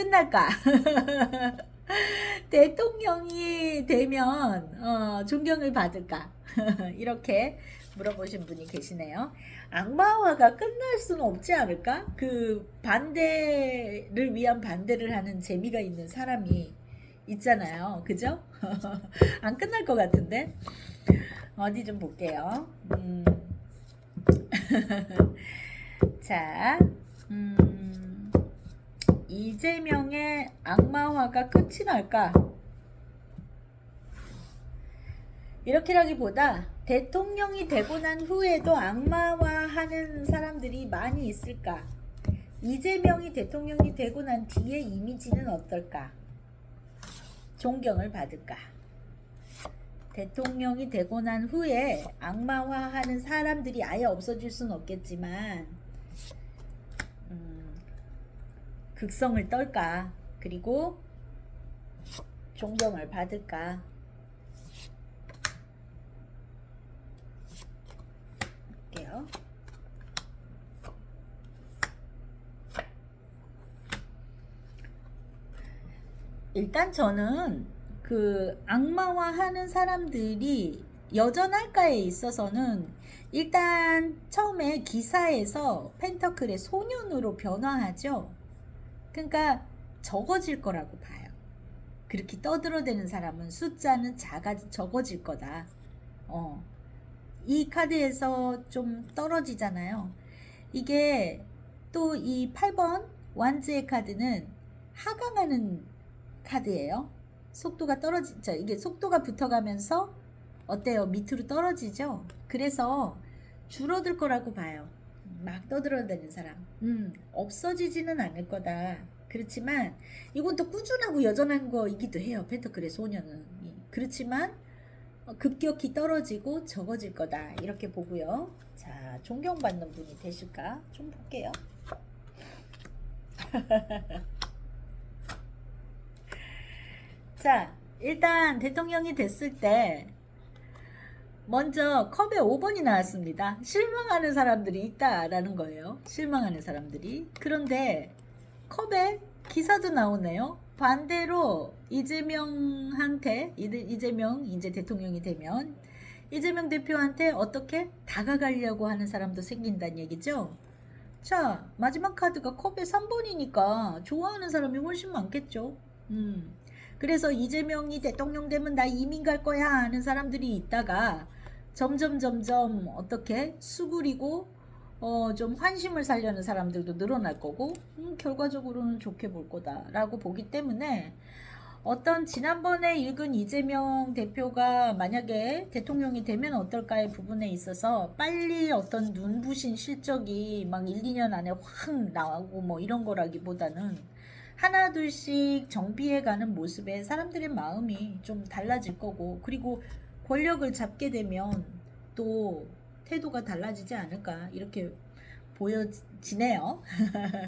끝날까? 대통령이 되면 어, 존경을 받을까? 이렇게 물어보신 분이 계시네요. 악마화가 끝날 수는 없지 않을까? 그 반대를 위한 반대를 하는 재미가 있는 사람이 있잖아요. 그죠? 안 끝날 것 같은데? 어디 좀 볼게요. 음. 자, 음, 이재명의 악마화가 끝이 날까? 이렇게라기보다 대통령이 되고 난 후에도 악마화하는 사람들이 많이 있을까? 이재명이 대통령이 되고 난 뒤에 이미지는 어떨까? 존경을 받을까? 대통령이 되고 난 후에 악마화하는 사람들이 아예 없어질 수는 없겠지만 음, 극성을 떨까? 그리고 존경을 받을까? 볼게요. 일단 저는 그 악마화 하는 사람들이 여전할까에 있어서는 일단 처음에 기사에서 펜터클의 소년으로 변화하죠. 그러니까 적어질 거라고 봐요. 그렇게 떠들어대는 사람은 숫자는 작아 적어질 거다. 어. 이 카드에서 좀 떨어지잖아요. 이게 또 이 8번 완즈의 카드는 하강하는 카드예요. 속도가 떨어지죠. 이게 속도가 붙어가면서 어때요? 밑으로 떨어지죠. 그래서 줄어들 거라고 봐요. 막 떠들어대는 사람. 음, 없어지지는 않을 거다. 그렇지만 이건 또 꾸준하고 여전한 거이기도 해요. 펜터클의 소녀는. 그렇지만 어, 급격히 떨어지고 적어질 거다. 이렇게 보고요. 자, 존경받는 분이 되실까? 좀 볼게요. 자, 일단 대통령이 됐을 때 먼저 컵에 5번이 나왔습니다. 실망하는 사람들이 있다라는 거예요. 실망하는 사람들이. 그런데 컵에 기사도 나오네요. 반대로 이재명한테 이재명 이제 대통령이 되면 이재명 대표한테 어떻게 다가가려고 하는 사람도 생긴다는 얘기죠. 자, 마지막 카드가 컵에 3번이니까 좋아하는 사람이 훨씬 많겠죠. 음. 그래서 이재명이 대통령 되면 나 이민 갈 거야 하는 사람들이 있다가 점점 점점 어떻게 수그리고 어, 좀 환심을 살려는 사람들도 늘어날 거고 음, 결과적으로는 좋게 볼 거다라고 보기 때문에 어떤 지난번에 읽은 이재명 대표가 만약에 대통령이 되면 어떨까의 부분에 있어서 빨리 어떤 눈부신 실적이 막 1, 2년 안에 확 나오고 뭐 이런 거라기보다는 하나 둘씩 정비해 가는 모습에 사람들의 마음이 좀 달라질 거고 그리고 권력을 잡게 되면 또 태도가 달라지지 않을까 이렇게 보여지네요.